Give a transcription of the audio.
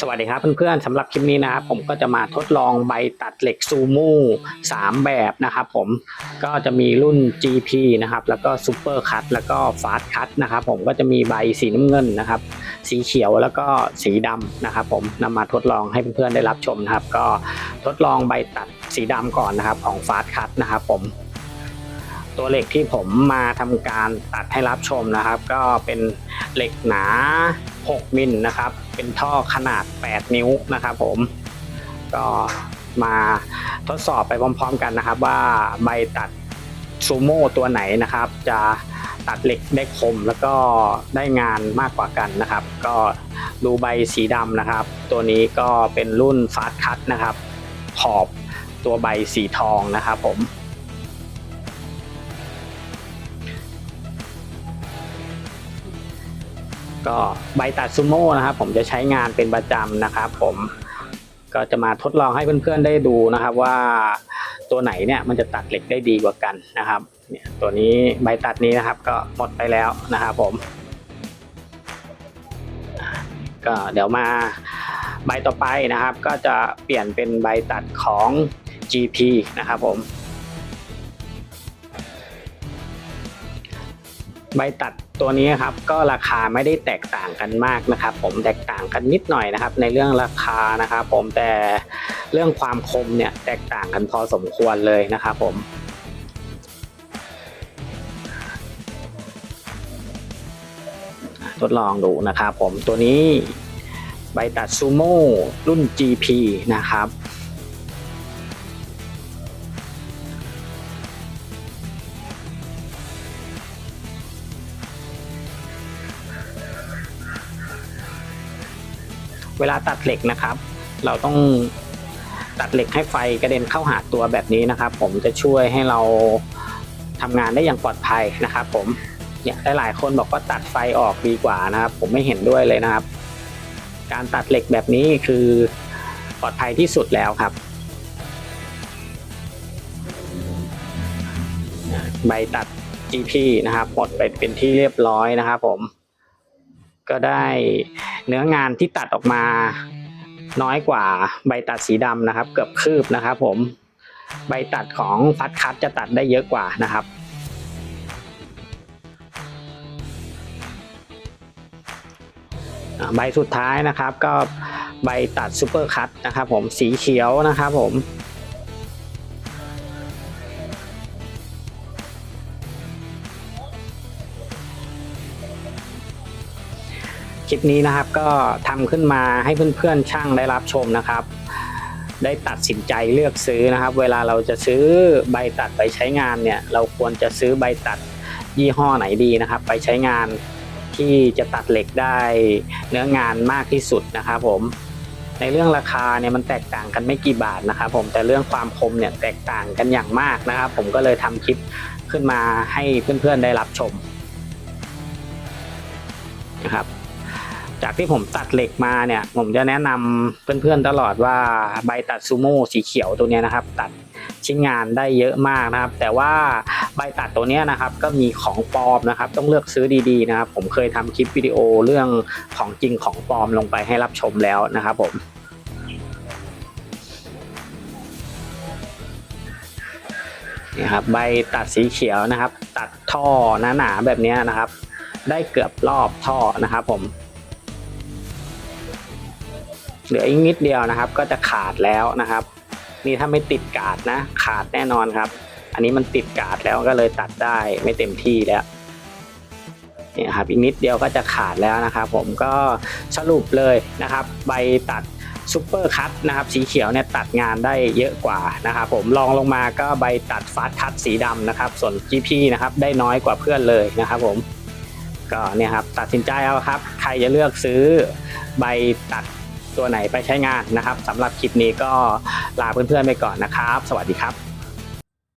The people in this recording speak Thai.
สวัสดีครับเพื่อนๆสำหรับคลิปนี้นะครับผมก็จะมาทดลองใบตัดเหล็กซูโม่สามแบบนะครับผมก็จะมีรุ่น GP นะครับแล้วก็ซูเปอร์คัตแล้วก็ฟาสคัตนะครับผมก็จะมีใบสีน้ำเงินนะครับ สีเขียวแล้วก็สีดำนะครับผมนำมาทดลองให้เพื่อนๆได้รับชมนะครับ ก็ทดลองใบตัดสีดำก่อนนะครับของฟาสคัตนะครับผม ตัวเหล็กที่ผมมาทำการตัดให้รับชมนะครับ ก็เป็นเหล็กหนา 6 มิลนะครับ เป็นท่อขนาด 8 นิ้วนะครับผมก็มาทดสอบไปพร้อมๆกันนะครับ ว่าใบตัดซูโม่ตัวไหนนะครับ จะตัดเหล็กได้คมแล้วก็ได้งานมากกว่ากันนะครับ ก็ดูใบสีดำนะครับ ตัวนี้ก็เป็นรุ่นฟาสคัตนะครับ ขอบตัวใบสีทองนะครับผม ก็ใบตัดซูโม่นะครับผมจะใช้งานเป็นประจำนะครับผมก็จะมาทดลองให้เพื่อนๆได้ดูนะครับว่าตัวไหนเนี่ยมันจะตัดเหล็กได้ดีกว่ากันนะครับเนี่ยตัวนี้ใบตัดนี้นะครับก็หมดไปแล้วนะครับผม ก็เดี๋ยวมาใบต่อไปนะครับ ก็จะเปลี่ยนเป็นใบตัดของ GP นะครับผม ใบตัดตัวนี้ครับก็ราคาไม่ได้แตกต่างกันมากนะครับ ผมแตกต่างกันนิดหน่อยนะครับ ในเรื่องราคานะครับผมแต่เรื่องความคมเนี่ยแตกต่างกันพอสมควรเลยนะครับผมทดลองดูนะครับผมตัวนี้ใบตัดซูโม่รุ่น GP นะครับ เวลาตัดเหล็กนะครับ เราต้องตัดเหล็กให้ไฟกระเด็นเข้าหาตัวแบบนี้นะครับ ผมจะช่วยให้เราทำงานได้อย่างปลอดภัยนะครับ ผมเนี่ยหลายๆคนบอกว่าตัดไฟออกดีกว่านะครับ ผมไม่เห็นด้วยเลยนะครับ การตัดเหล็กแบบนี้คือปลอดภัยที่สุดแล้วครับ ใบตัด GP นะครับหมดไปเป็นที่เรียบร้อยนะครับผม ก็ได้เนื้องานที่ตัดออกมาน้อยกว่าใบตัดสีดำนะครับ เกือบคืบนะครับผมใบตัดของฟัดคัตจะตัดได้เยอะกว่านะครับ ใบสุดท้ายนะครับก็ใบตัดซูเปอร์คัตนะครับผมสีเขียวนะครับผม ลิปนี้นะครับก็ทำขึ้นมาให้เพื่อนๆช่างได้รับชมนะครับ ได้ตัดสินใจเลือกซื้อนะครับ เวลาเราจะซื้อใบตัดไปใช้งานเนี่ย เราควรจะซื้อใบตัดยี่ห้อไหนดีนะครับ ไปใช้งานที่จะตัดเหล็กได้เนื้องานมากที่สุดนะครับผมในเรื่องราคาเนี่ยมันแตกต่างกันไม่กี่บาทนะครับ ผมแต่เรื่องความคมเนี่ยแตกต่างกันอย่างมากนะครับ ผมก็เลยทำคลิปขึ้นมาให้เพื่อนๆได้รับชมนะครับ จากที่ผมตัดเหล็กมาเนี่ยผมจะแนะนำเพื่อนๆตลอดว่าใบตัดซูโม่สีเขียวตัวนี้นะครับ ตัดชิ้นงานได้เยอะมากนะครับ แต่ว่าใบตัดตัวนี้นะครับก็มีของปลอมนะครับ ต้องเลือกซื้อดีๆนะครับ ผมเคยทำคลิปวิดีโอเรื่องของจริงของปลอมลงไปให้รับชมแล้วนะครับผมนี่ครับใบตัดสีเขียวนะครับ ตัดท่อหนาๆแบบนี้นะครับ ได้เกือบรอบท่อนะครับผม เหลืออีกนิดเดียวนะครับ ก็จะขาดแล้วนะครับ นี่ถ้าไม่ติดกาดนะ ขาดแน่นอนครับ อันนี้มันติดกาดแล้วก็เลยตัดได้ไม่เต็มที่แล้วนี่ครับอีกนิดเดียวก็จะขาดแล้วนะครับ ผมก็สรุปเลยนะครับ ใบตัดซูเปอร์คัตนะครับสีเขียวเนี่ยตัดงานได้เยอะกว่านะครับผมลองลงมาก็ใบตัดฟาสคัตสีดำนะครับ ส่วน GP นะครับได้น้อยกว่าเพื่อนเลยนะครับผมก็เนี่ยครับตัดสินใจเอาครับ ใครจะเลือกซื้อใบตัด ตัวไหนไปใช้งานนะครับสำหรับคลิปนี้ก็ลาเพื่อนๆไปก่อนนะครับ สวัสดีครับ